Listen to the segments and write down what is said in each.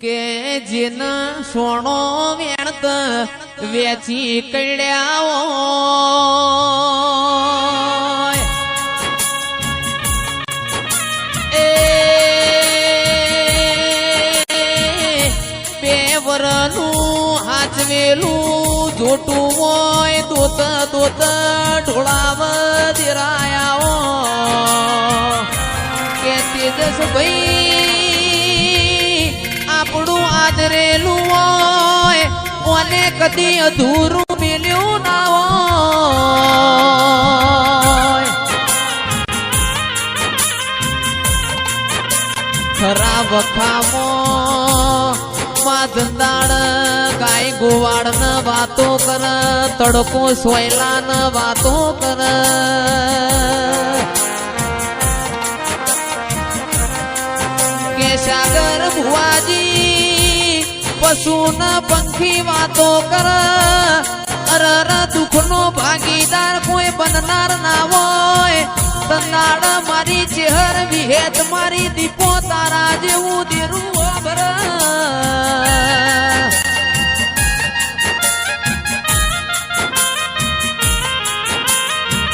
કે જેન સોનો વેણત વેચી કળ્યા એ બે જોટું હોય દોત દોત ઢોળાવ દેરાયા કે તેજસ ભાઈ આપણું આદરેલું હોય ઓને કદી અધૂરું મેલ્યું ના હોય. ખરા વખામો માં ધંધાળ ગાય ગોવાળ ન વાતો કર, તડકો સોયલા ન વાતો કર. કે સાગર ભુવાજી પશુ પંખી વાતો કર. અરર દુઃખનો ભાગીદાર કોઈ બનનાર ના હોય. તનાડ મારી ચેહર, વિહેત મારી દીપો તારા જેવું દેરું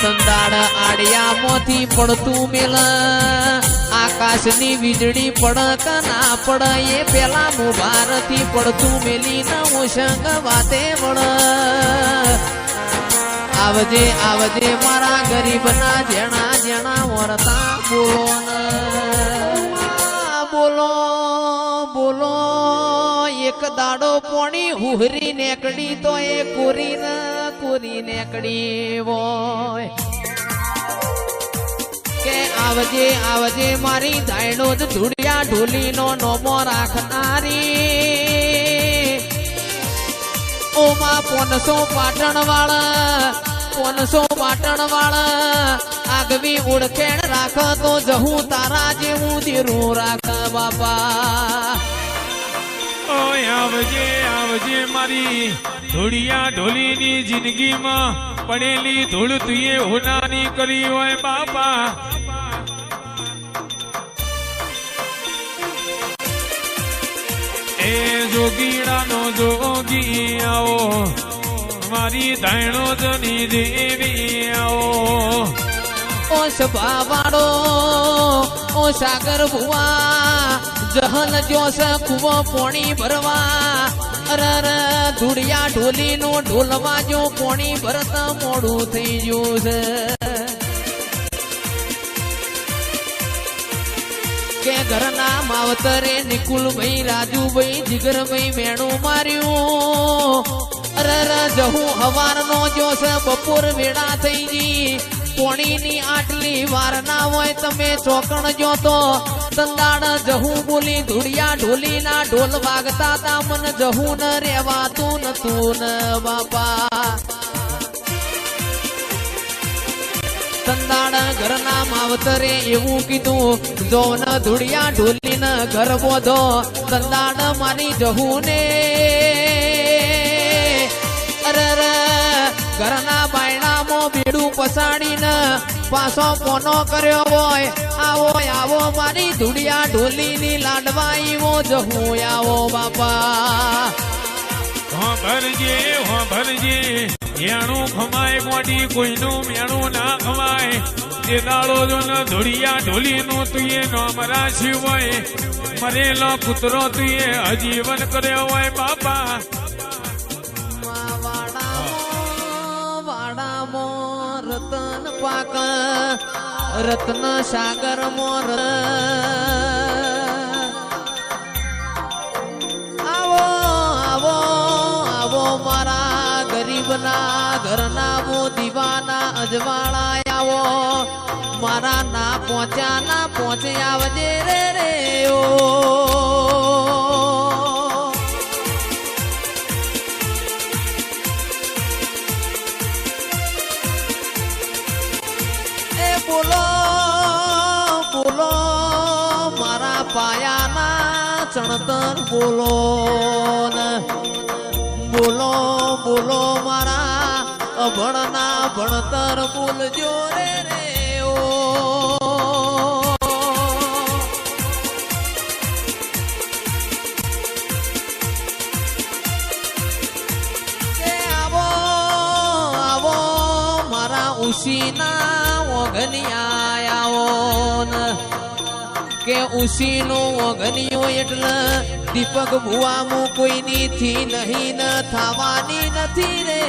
ઓભર આડિયા આડિયામાંથી પડતું મેલ. આકાશની વીજળી પડક ના પડ એ પેલા મુબારથી પડતું મેલી ન સંગ વાતે વળ. આવજે આવજે મારા ગરીબના જેણા જેણા ન બોલો. એક દાડો પોણી હુહરી નેકડી તો એ કોરી ન કોરી નેકડી હોય કે આવજે આવજે મારી દાયણો જ ધૂળિયા ઢોલીનો નોમો રાખનારી. ઓમાં પોનસો પાટણ વાળા પોનસો પાટણ વાળા આગવી ઓળખેણ રાખ તો જહું તારા જેવું ધીરું રાખ બાપા. ઓય આવજે આવજે મારી. ધૂળિયા ઢોલીની જિંદગીમાં પડેલી ધૂળ તુએ હોનાની કરી હોય બાપા. એ જોગીડાનો જોગી આવો, મારી ધાયણો જની દેવી આવો. ઓ સભા ઓ સાગર ભુવા જહલ જોશ કુવો પોણી ભરવા અરર ધૂળિયા ઢોલીનો ઢોલવા જો પોણી ભરતા મોડું થઈ ગયું છે કે ઘરના માવતરે નિકુલભાઈ, રાજુભાઈ, જીગરભાઈ મેણું માર્યું. અરર જહું હવારનો જોશ બપોર વેળા થઈ જી પોણીની આટલી વાર ના હોય તમે ચોકણ જો તો સંદાડ જહું બોલી ધૂળિયા ઢોલીના ઢોલ વાગતા તા, મન જહું ન રેવાતું નતું ન બાપા. સંદાડ ઘરના માવતરે એવું કીધું જોન ધૂળિયા ન ઘર બોધો સંદાડ મારી જહું ને બેડું પસાડીને પાછો પોનો કર્યો હોય, આવો આવો મારી ધૂળિયા ઢોલીની લાડવાઈઓ જહું આવો બાપા. હા ભરજે હા ભરજે એણું ખમાય મોડી કોઈનું મેણું ના ખમાય. જે દાડો જો ન ધોળિયા ઢોલીનું તુએ નામ રાખ્યું હોય, મરેલો કૂતરો તુએ અજીવન કર્યો હોય બાપા. રતન પાક રત્ન સાગર મોર. આવો આવો આવો મારા ગરીબના ઘરના વો દીવાના અજવાળા આવો. મારા ના પહોંચ્યા, ના પહોંચે આવજે રે રે, ઓ. બોલો બોલો મારા પાયાના ચણતર બોલો બોલો બોલો મારા અભણના ભણતર બોલજો રે રે. કે ઉસીનું ઓગનિયો એટલે દીપક ભુવામું કોઈની થી નહીં ન થવાની નથી રે.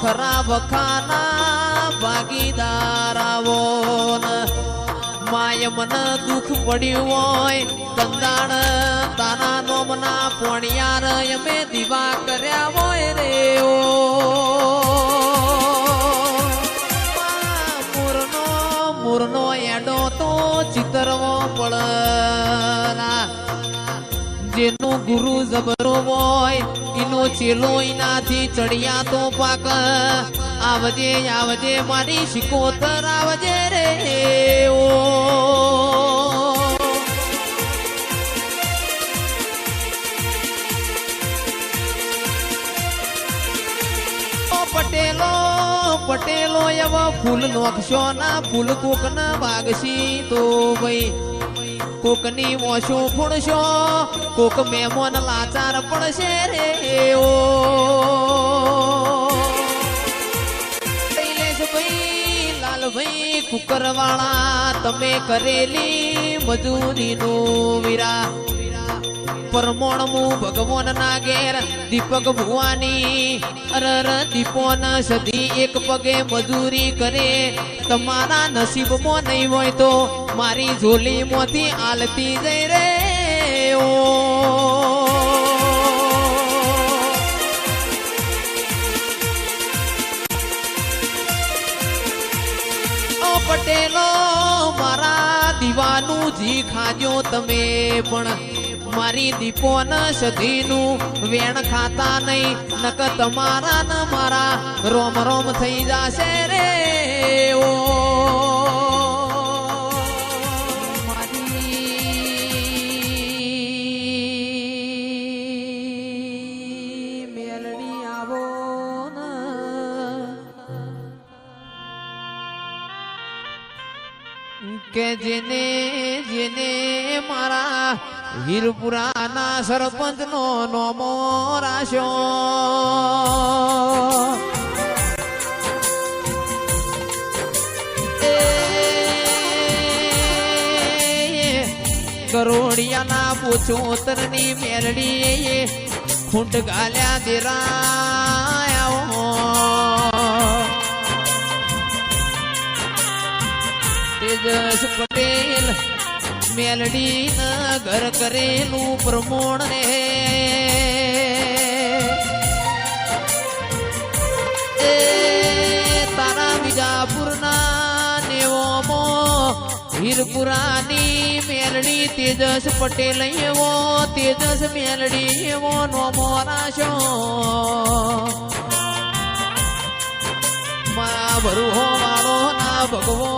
ખરાબ ખાના ભાગીદાર આવો માય મન દુઃખ પડ્યું હોય, કંદાણ તારા નોમના પોણિયાર અમે દીવા કર્યા હોય રે મુરનો મુરનો એડો તો ચિતરવો પડના જેનો ગુરુ જબરો હોય, એનો ચેલો એનાથી ચડિયા તો પાક. આવજે આવજે મારી શિકોતર, આવજે પટેલો પટેલો એવો ફૂલ નોખશો ના, ફૂલ કોક ના વાગશી તો ભાઈ. કોકની મોશો ફૂણશો કોક મેમોન લાચાર પડશે રે ઓ. લાલભાઈ કુકરવાળા, તમે કરેલી મજૂરીનું વીરા. પરમોણમું ભગવાન ના ઘેર, દીપક ભુવાની અરર દીપોન સધી એક પગે મજૂરી કરે. તમારા નસીબમાં નહીં હોય તો મારી ઝોલીમાંથી આલતી જઈ રે. ઓ. પટેલો, મારા દીવાનું જી ખાજો તમે પણ. મારી દીપોન સધીનું વેણ ખાતા નહીં. નક તમારા ન મારા રોમ રોમ થઈ જાશે રે. ઓ. કે જેને જેને મારા હીરપુરાના સરપંચ નો નોમો રાશો કરોડિયાના પૂછોતરની મેરડી ખૂંટ ગાલ્યા દેરાયા. તેજસ પટેલ મેલડી ઘર કરેલું પ્રમોણ રે. એ તારા વિજાપુરના નેવોમો હીરપુરાની મેલડી તેજસ પટેલ એવો, તેજસ મેલડી એવો નોમો રાશો. માં ભરુહો વાળો ના ભગવો